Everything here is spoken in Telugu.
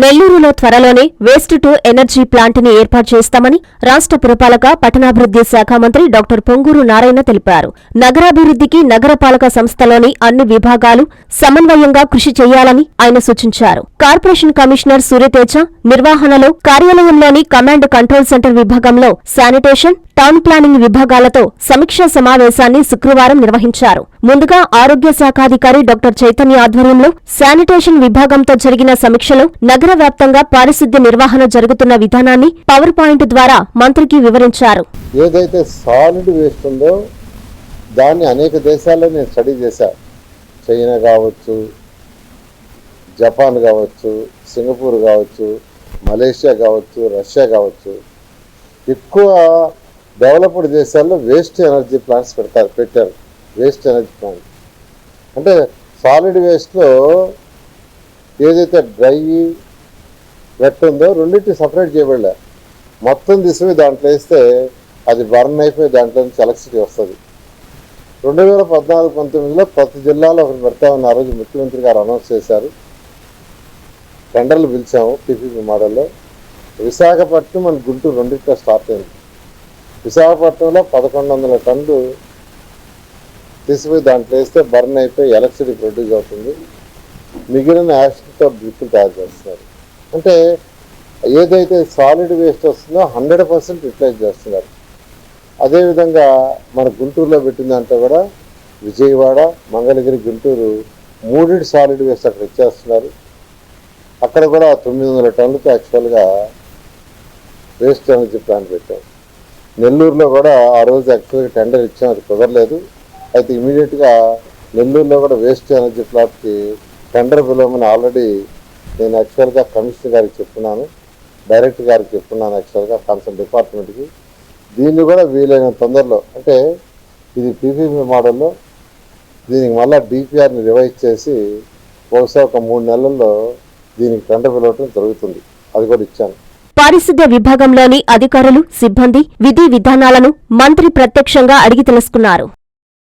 నెల్లూరులో త్వరలోనే వేస్ట్ టు ఎనర్జీ ప్లాంట్ని ఏర్పాటు చేస్తామని రాష్ట్ర పురపాలక పట్టణాభివృద్ధి శాఖ మంత్రి డాక్టర్ పొంగూరు నారాయణ తెలిపారు. నగరాభివృద్ధికి నగరపాలక సంస్థలోని అన్ని విభాగాలు సమన్వయంగా కృషి చేయాలని ఆయన సూచించారు. కార్పొరేషన్ కమిషనర్ సూర్యతేజ నిర్వహణలో కార్యాలయంలోని కమాండ్ కంట్రోల్ సెంటర్ విభాగంలో శానిటేషన్ టౌన్ ప్లానింగ్ విభాగాలతో సమీక్షా సమావేశాన్ని శుక్రవారం నిర్వహించారు. ముందుగా ఆరోగ్య శాఖాధికారి డాక్టర్ చైతన్య ఆధ్వర్యంలో శానిటేషన్ విభాగంతో జరిగిన సమీక్షలో నగర వ్యాప్తంగా పారిశుద్ధ్య నిర్వహణ జరుగుతున్న విధానాన్ని పవర్ పాయింట్ ద్వారా మంత్రికి వివరించారు. ఏదైతే సాలిడ్ వేస్ట్ ఉందో దాన్ని అనేక దేశాల్లో నేను స్టడీ చేశా. చైనా కావచ్చు జపాన్ కావచ్చు సింగపూర్ కావచ్చు మలేషియా కావచ్చు రష్యా కావచ్చు. ఎక్కువ డెవలప్డ్ దేశాల్లో వేస్ట్ ఎనర్జీ ప్లాంట్స్ పెడతారు పెట్టారు. Waste energy plant. అంటే సాలిడ్ వేస్ట్లో ఏదైతే డ్రై ఎట్టుందో ఉందో రెండింటి సపరేట్ చేయబడలే. మొత్తం తీసుకుని దాంట్లో వేస్తే అది బర్న్ అయిపోయి దాంట్లో నుంచి ఎలక్ట్రిసిటీ వస్తుంది. రెండు వేల పద్నాలుగు పంతొమ్మిదిలో ప్రతి జిల్లాలో ఒకటి పెడతామని ఆ రోజు ముఖ్యమంత్రి గారు అనౌన్స్ చేశారు. టెండర్లు పిలిచాము టీపీపీ మోడల్లో. విశాఖపట్నం మన గుంటూరు రెండింటిలో స్టార్ట్ అయింది. విశాఖపట్నంలో పదకొండు వందల టన్నులు తీసుకుపోయి దాంట్లో వేస్తే బర్న్ అయిపోయి ఎలక్ట్రిసిటీ ప్రొడ్యూస్ అవుతుంది. మిగిలిన యాసిడ్తో డ్రిప్పులు తయారు చేస్తున్నారు. అంటే ఏదైతే సాలిడ్ వేస్ట్ వస్తుందో హండ్రెడ్ పర్సెంట్ యూటిలైజ్ చేస్తున్నారు. అదేవిధంగా మన గుంటూరులో పెట్టిన దాంట్లో కూడా విజయవాడ మంగళగిరి గుంటూరు మూడింటి సాలిడ్ వేస్ట్ అక్కడ ఇచ్చేస్తున్నారు. అక్కడ కూడా తొమ్మిది వందల టన్నులకి యాక్చువల్గా వేస్ట్ ఎనర్జీ ప్లాంట్ పెట్టాం. నెల్లూరులో కూడా ఆ రోజు యాక్చువల్గా టెండర్ ఇచ్చాం అది కుదరలేదు. అయితే ఇమీడియట్గా నెల్లూరులో కూడా వేస్ట్ ఎనర్జీ ప్లాంట్కి టెండర్ పిలవమని ఆల్రెడీ నేను యాక్చువల్గా కమిషనర్ గారికి చెప్తున్నాను డైరెక్టర్ గారికి చెప్తున్నాను యాక్చువల్గా కన్సర్న్ డిపార్ట్మెంట్కి దీన్ని కూడా వీలైన తొందరలో అంటే ఇది పీపీపీ మోడల్లో దీనికి మళ్ళీ డిపిఆర్ని రివైజ్ చేసి బహుశా ఒక మూడు నెలల్లో దీనికి టెండర్ పిలవటం జరుగుతుంది. అది కూడా ఇచ్చాను. పారిశుద్ధ్య విభాగంలోని అధికారులు సిబ్బంది విధి విధానాలను మంత్రి ప్రత్యక్షంగా అడిగి తెలుసుకున్నారు.